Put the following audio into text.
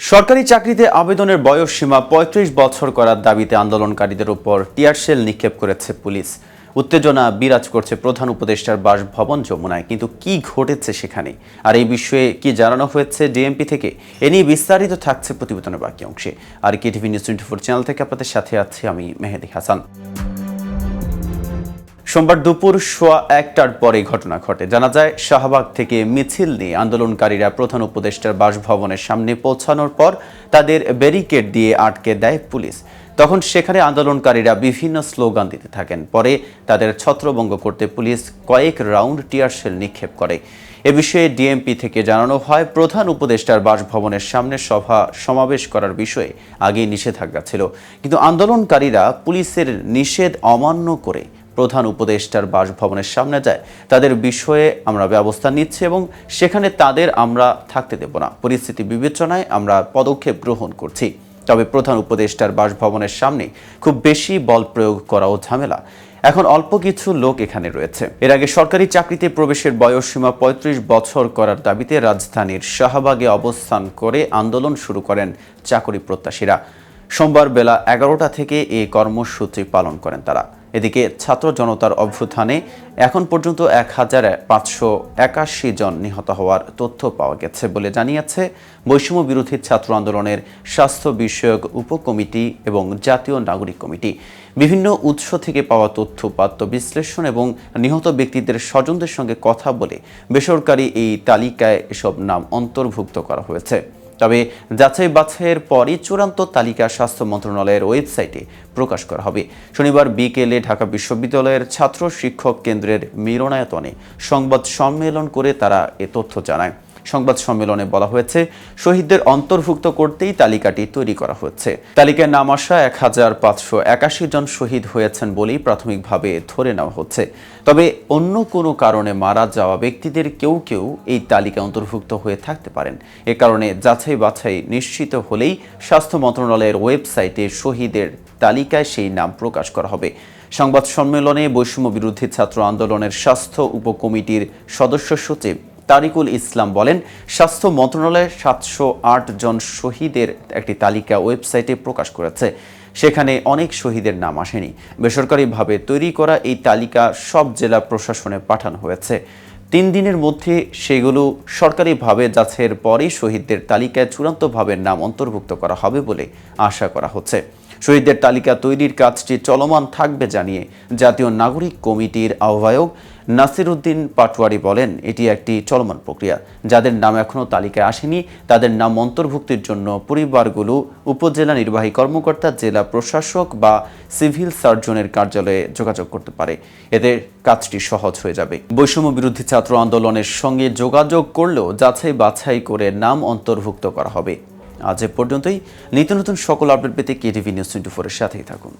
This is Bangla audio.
সরকারি চাকরিতে আবেদনের বয়স সীমা পঁয়ত্রিশ বছর করার দাবিতে আন্দোলনকারীদের উপর টিয়ারশেল নিক্ষেপ করেছে পুলিশ। উত্তেজনা বিরাজ করছে প্রধান উপদেষ্টার বাসভবন যমুনায়। কিন্তু কি ঘটেছে সেখানে? আর এই বিষয়ে কি জানানো হয়েছে ডিএমপি থেকে? এ নিয়ে বিস্তারিত থাকছে প্রতিবেদনের বাকি অংশে। R K TV news twenty four channel থেকে আপনাদের সাথে আছি আমি মেহেদি হাসান। সোমবার দুপুর সোয়া একটার পরে ঘটনা ঘটে। জানা যায়, শাহবাগ থেকে মিছিল নিয়ে আন্দোলনকারীরা প্রধান উপদেষ্টার বাসভবনের সামনে পৌঁছানোর পর তাদের ব্যারিকেড দিয়ে আটকে দেয় পুলিশ। তখন সেখানে আন্দোলনকারীরা বিভিন্ন স্লোগান দিতে থাকেন। পরে তাদের ছত্রভঙ্গ করতে পুলিশ কয়েক রাউন্ড টিয়ারশেল নিক্ষেপ করে। এ বিষয়ে ডিএমপি থেকে জানানো হয়, প্রধান উপদেষ্টার বাসভবনের সামনে সভা সমাবেশ করার বিষয়ে আগেই নিষেধাজ্ঞা ছিল। কিন্তু আন্দোলনকারীরা পুলিশের নিষেধ অমান্য করে প্রধান উপদেষ্টার বাসভবনের সামনে যায়। তাদের বিষয়ে আমরা ব্যবস্থা নিচ্ছি এবং সেখানে তাদের আমরা থাকতে দেব না। পরিস্থিতি বিবেচনায় আমরা পদক্ষেপ গ্রহণ করছি। তবে প্রধান উপদেষ্টার বাসভবনের সামনে খুব বেশি বল প্রয়োগ করাও ঝামেলা। এখন অল্প কিছু লোক এখানে রয়েছে। এর আগে সরকারি চাকরিতে প্রবেশের বয়সসীমা পঁয়ত্রিশ বছর করার দাবিতে রাজধানীর শাহবাগে অবস্থান করে আন্দোলন শুরু করেন চাকরি প্রত্যাশীরা। সোমবার বেলা এগারোটা থেকে এই কর্মসূচি পালন করেন তারা। এদিকে ছাত্র জনতার অভ্যুত্থানে এখন পর্যন্ত এক হাজার পাঁচশো একাশি জন নিহত হওয়ার তথ্য পাওয়া গেছে বলে জানিয়েছে বৈষম্য বিরোধী ছাত্র আন্দোলনের স্বাস্থ্য বিষয়ক উপকমিটি এবং জাতীয় নাগরিক কমিটি। বিভিন্ন উৎস থেকে পাওয়া তথ্য উপাত্ত বিশ্লেষণ এবং নিহত ব্যক্তিদের স্বজনদের সঙ্গে কথা বলে বেসরকারি এই তালিকায় এসব নাম অন্তর্ভুক্ত করা হয়েছে। তবে যাচাই বাছাইয়ের পরই চূড়ান্ত তালিকা স্বাস্থ্য মন্ত্রণালয়ের ওয়েবসাইটে প্রকাশ করা হবে। শনিবার বিকেলে ঢাকা বিশ্ববিদ্যালয়ের ছাত্র শিক্ষক কেন্দ্রের মিলনায়তনে সংবাদ সম্মেলন করে তারা এ তথ্য জানায়। সংবাদ সম্মেলনে বলা হয়েছে, শহীদদের অন্তর্ভুক্ত করতেই তালিকাটি তৈরি করা হচ্ছে। তালিকায় নাম আসা এক হাজার পাঁচশো একাশি জন শহীদ হয়েছেন বলেই প্রাথমিকভাবে ধরে নেওয়া হচ্ছে। তবে অন্য কোনো কারণে মারা যাওয়া ব্যক্তিদের কেউ কেউ এই তালিকায় অন্তর্ভুক্ত হয়ে থাকতে পারেন। এ কারণে যাচাই বাছাই নিশ্চিত হলেই স্বাস্থ্য মন্ত্রণালয়ের ওয়েবসাইটে শহীদের তালিকায় সেই নাম প্রকাশ করা হবে। সংবাদ সম্মেলনে বৈষম্য বিরোধী ছাত্র আন্দোলনের স্বাস্থ্য উপকমিটির সদস্য সচিব তারিকুল ইসলাম বলেন, স্বাস্থ্য মন্ত্রণালয় সাতশো আট জন শহীদের একটি তালিকা ওয়েবসাইটে প্রকাশ করেছে। সেখানে অনেক শহীদের নাম আসেনি। বেসরকারিভাবে তৈরি করা এই তালিকা সব জেলা প্রশাসনে পাঠানো হয়েছে। তিন দিনের মধ্যে সেগুলো সরকারিভাবে যাচাইয়ের পরেই শহীদদের তালিকায় চূড়ান্তভাবে নাম অন্তর্ভুক্ত করা হবে বলে আশা করা হচ্ছে। শহীদদের তালিকা তৈরির কাজটি চলমান থাকবে জানিয়ে জাতীয় নাগরিক কমিটির আহ্বায়ক নাসিরুদ্দিন পাটোয়ারি বলেন, এটি একটি চলমান প্রক্রিয়া। যাদের নাম এখনও তালিকায় আসেনি, তাদের নাম অন্তর্ভুক্তির জন্য পরিবারগুলো উপজেলা নির্বাহী কর্মকর্তা, জেলা প্রশাসক বা সিভিল সার্জনের কার্যালয়ে যোগাযোগ করতে পারে। এতে কাজটি সহজ হয়ে যাবে। বৈষম্য বিরোধী ছাত্র আন্দোলনের সঙ্গে যোগাযোগ করলেও যাচাই বাছাই করে নাম অন্তর্ভুক্ত করা হবে। আজ এ পর্যন্তই। নিত্য নতুন সকল আপডেট পেতে কেটিভি নিউজ টোয়েন্টি ফোরের সাথেই থাকুন।